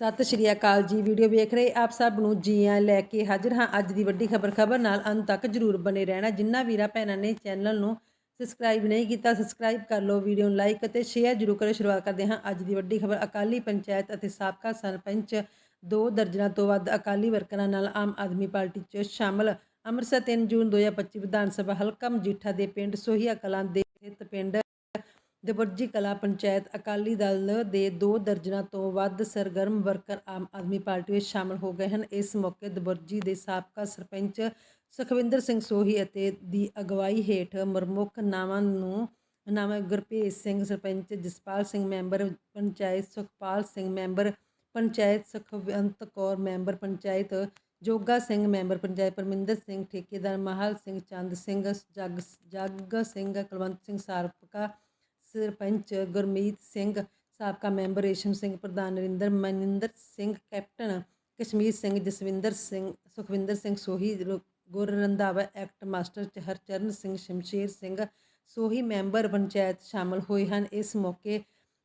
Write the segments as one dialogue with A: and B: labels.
A: ਸਤਿ ਸ਼੍ਰੀ ਅਕਾਲ ਜੀ। ਵੀਡੀਓ ਵੇਖ ਰਹੇ ਆਪ ਸਭ ਨੂੰ ਜੀ ਆਇਆਂ ਲੈ ਕੇ ਹਾਜ਼ਰ ਹਾਂ। ਅੱਜ ਦੀ ਵੱਡੀ ਖਬਰ ਖਬਰ ਨਾਲ ਅੰਤ ਤੱਕ ਜਰੂਰ ਬਨੇ ਰਹਿਣਾ। ਜਿੰਨਾ ਵੀਰਾ ਭੈਣਾਂ ਨੇ ਚੈਨਲ ਨੂੰ ਸਬਸਕ੍ਰਾਈਬ ਨਹੀਂ ਕੀਤਾ, ਸਬਸਕ੍ਰਾਈਬ ਕਰ ਲਓ ਵੀਡੀਓ ਨੂੰ ਲਾਈਕ ਅਤੇ ਸ਼ੇਅਰ ਜਰੂਰ ਕਰੋ। ਸ਼ੁਰੂਆਤ ਕਰਦੇ ਹਾਂ ਅੱਜ ਦੀ ਵੱਡੀ ਖਬਰ। ਅਕਾਲੀ ਪੰਚਾਇਤ ਅਤੇ ਸਾਬਕਾ ਸਰਪੰਚ ਦੋ ਦਰਜਨਾਂ ਤੋਂ ਵੱਧ ਅਕਾਲੀ ਵਰਕਰਾਂ ਨਾਲ ਆਮ ਆਦਮੀ ਪਾਰਟੀ 'ਚ ਸ਼ਾਮਲ। ਅੰਮ੍ਰਿਤਸਰ 3 ਜੂਨ 2025 ਵਿਧਾਨ ਸਭਾ ਹਲਕਾ ਮਜੀਠਾ ਦੇ ਪਿੰਡ ਸੋਹੀਆ ਕਲਾਂ ਦੇ ਸਥਿਤ ਪਿੰਡ ਦਬੁਰਜੀ ਕਲਾ ਪੰਚਾਇਤ ਅਕਾਲੀ ਦਲ ਦੇ ਦੋ ਦਰਜਨਾਂ ਤੋਂ ਵੱਧ ਸਰਗਰਮ ਵਰਕਰ ਆਮ ਆਦਮੀ ਪਾਰਟੀ ਵਿੱਚ ਸ਼ਾਮਲ ਹੋ ਗਏ ਹਨ। ਇਸ ਮੌਕੇ ਦਬੁਰਜੀ ਦੇ ਸਾਬਕਾ ਸਰਪੰਚ ਸੁਖਵਿੰਦਰ ਸਿੰਘ ਸੋਹੀ ਅਤੇ ਦੀ ਅਗਵਾਈ ਹੇਠ ਮਰਮੁਖ ਨਾਵਾਂ ਨੂੰ ਨਾਮ Gurpreet Singh, sarpanch Jaspal Singh member, panchayat Sukhpal Singh member, panchayat Sukhwant Kaur member, panchayat Joga Singh member, panchayat Parminder Singh, ਠੇਕੇਦਾਰ ਮਹਾਲ ਸਿੰਘ, ਚੰਦ ਸਿੰਘ, ਜੱਗ ਜੱਗ ਸਿੰਘ, ਕੁਲਵੰਤ ਸਿੰਘ, ਸਾਬਕਾ ਸਰਪੰਚ ਗੁਰਮੀਤ ਸਿੰਘ, ਸਾਬਕਾ ਮੈਂਬਰ ਰੇਸ਼ਮ ਸਿੰਘ, ਪ੍ਰਧਾਨ Narinder Maninder Singh, captain Kashmir Singh, Jaswinder Singh, Sukhwinder Singh Sohi Gur Randhawa act master Harcharan Singh, Shamsher Singh Sohi member panchayat ਸ਼ਾਮਲ ਹੋਏ ਹਨ। ਇਸ ਮੌਕੇ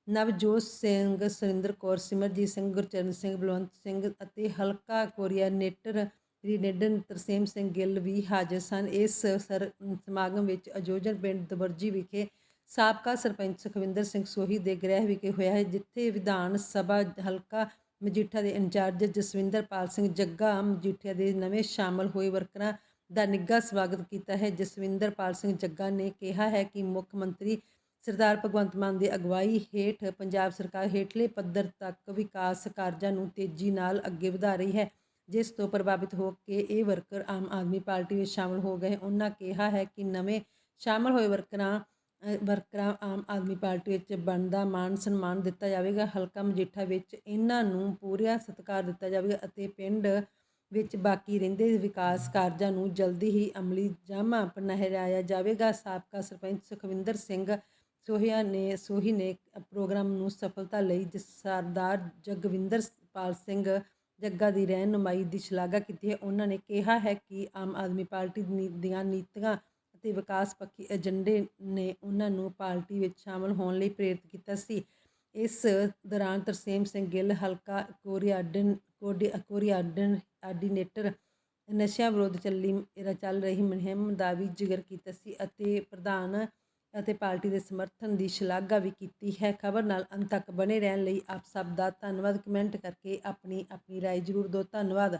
A: ਨਵਜੋਤ ਸਿੰਘ, ਸੁਰਿੰਦਰ ਕੌਰ, ਸਿਮਰਜੀਤ ਸਿੰਘ, ਗੁਰਚਰਨ ਸਿੰਘ, ਬਲਵੰਤ ਸਿੰਘ ਅਤੇ ਹਲਕਾ ਕੋਰੀਆਨੇਟਰ ਰੀਨੇਡਨ ਤਰਸੇਮ ਸਿੰਘ ਗਿੱਲ ਵੀ ਹਾਜ਼ਰ ਸਨ। ਇਸ ਸਰ, ਸਮਾਗਮ ਵਿੱਚ ਆਯੋਜਨ ਪਿੰਡ ਦਬਰਜੀ ਵਿਖੇ ਸਾਬਕਾ ਸਰਪੰਚ ਸੁਖਵਿੰਦਰ ਸਿੰਘ ਸੋਹੀ ਦੇ ਗ੍ਰਹਿ ਵਿਖੇ ਹੋਇਆ ਹੈ, ਜਿੱਥੇ ਵਿਧਾਨ ਸਭਾ ਹਲਕਾ ਮਜੀਠਾ ਦੇ ਇੰਚਾਰਜ ਜਸਵਿੰਦਰਪਾਲ ਸਿੰਘ ਜੱਗਾ ਮਜੀਠਾ ਦੇ ਨਵੇਂ ਸ਼ਾਮਲ ਹੋਏ ਵਰਕਰਾਂ ਦਾ ਨਿੱਘਾ ਸਵਾਗਤ ਕੀਤਾ ਹੈ। ਜਸਵਿੰਦਰਪਾਲ ਸਿੰਘ ਜੱਗਾ ਨੇ ਕਿਹਾ ਹੈ ਕਿ ਮੁੱਖ ਮੰਤਰੀ ਸਰਦਾਰ ਭਗਵੰਤ ਮਾਨ ਦੀ ਅਗਵਾਈ ਹੇਠ ਪੰਜਾਬ ਸਰਕਾਰ ਹੇਠਲੇ ਪੱਧਰ ਤੱਕ ਵਿਕਾਸ ਕਾਰਜਾਂ ਨੂੰ ਤੇਜ਼ੀ ਨਾਲ ਅੱਗੇ ਵਧਾ ਰਹੀ ਹੈ, ਜਿਸ ਤੋਂ ਪ੍ਰਭਾਵਿਤ ਹੋ ਕੇ ਇਹ ਵਰਕਰ ਆਮ ਆਦਮੀ ਪਾਰਟੀ ਵਿੱਚ ਸ਼ਾਮਲ ਹੋ ਗਏ। ਉਹਨਾਂ ਕਿਹਾ ਹੈ ਕਿ ਨਵੇਂ ਸ਼ਾਮਲ ਹੋਏ ਵਰਕਰਾਂ ਵਰਕਰਾਂ ਆਮ ਆਦਮੀ ਪਾਰਟੀ ਵਿੱਚ ਬਣਦਾ ਮਾਣ ਸਨਮਾਨ ਦਿੱਤਾ ਜਾਵੇਗਾ। ਹਲਕਾ ਮਜੀਠਾ ਵਿੱਚ ਇਹਨਾਂ ਨੂੰ ਪੂਰਾ ਸਤਿਕਾਰ ਦਿੱਤਾ ਜਾਵੇਗਾ ਅਤੇ ਪਿੰਡ ਵਿੱਚ ਬਾਕੀ ਰਹਿੰਦੇ ਵਿਕਾਸ ਕਾਰਜਾਂ ਨੂੰ ਜਲਦੀ ਹੀ ਅਮਲੀ ਜਾਮਾ ਪਹਿਨਾਇਆ ਜਾਵੇਗਾ। ਸਾਬਕਾ ਸਰਪੰਚ ਸੁਖਵਿੰਦਰ ਸਿੰਘ ਸੋਹੀਆ ਨੇ, ਸੋਹੀ ਨੇ ਪ੍ਰੋਗਰਾਮ ਨੂੰ ਸਫਲਤਾ ਲਈ ਜਿਸ ਸਰਦਾਰ ਜਗਵਿੰਦਰ ਪਾਲ ਸਿੰਘ ਜੱਗਾ ਦੀ ਰਹਿਨੁਮਾਈ ਦੀ ਸ਼ਲਾਘਾ ਕੀਤੀ ਹੈ। ਉਹਨਾਂ ਨੇ ਕਿਹਾ ਹੈ ਕਿ ਆਮ ਆਦਮੀ ਪਾਰਟੀ ਨੀ- ਦੀਆਂ ਨੀਤੀਆਂ ਅਤੇ ਵਿਕਾਸ ਪੱਖੀ ਏਜੰਡੇ ਨੇ ਉਹਨਾਂ ਨੂੰ ਪਾਰਟੀ ਵਿੱਚ ਸ਼ਾਮਲ ਹੋਣ ਲਈ ਪ੍ਰੇਰਿਤ ਕੀਤਾ ਸੀ ਇਸ ਦੌਰਾਨ ਤਰਸੇਮ ਸਿੰਘ ਗਿੱਲ ਹਲਕਾ ਕੋਰੀਆਡਨ ਕੋਡੀ ਕੋਰੀਆਡਨ ਆਰਡੀਨੇਟਰ ਨਸ਼ਿਆਂ ਵਿਰੁੱਧ ਚੱਲੀ ਚੱਲ ਰਹੀ ਮੁਹਿੰਮ ਦਾ ਵੀ ਜ਼ਿਕਰ ਕੀਤਾ ਸੀ ਅਤੇ ਪ੍ਰਧਾਨ ਅਤੇ ਪਾਰਟੀ ਦੇ ਸਮਰਥਨ ਦੀ ਸ਼ਲਾਘਾ ਵੀ ਕੀਤੀ ਹੈ ਖਬਰ ਨਾਲ ਅੰਤ ਤੱਕ ਬਣੇ ਰਹਿਣ ਲਈ ਆਪ ਸਭ ਦਾ ਧੰਨਵਾਦ ਕਮੈਂਟ ਕਰਕੇ ਆਪਣੀ ਆਪਣੀ رائے ਜ਼ਰੂਰ ਦਿਓ ਧੰਨਵਾਦ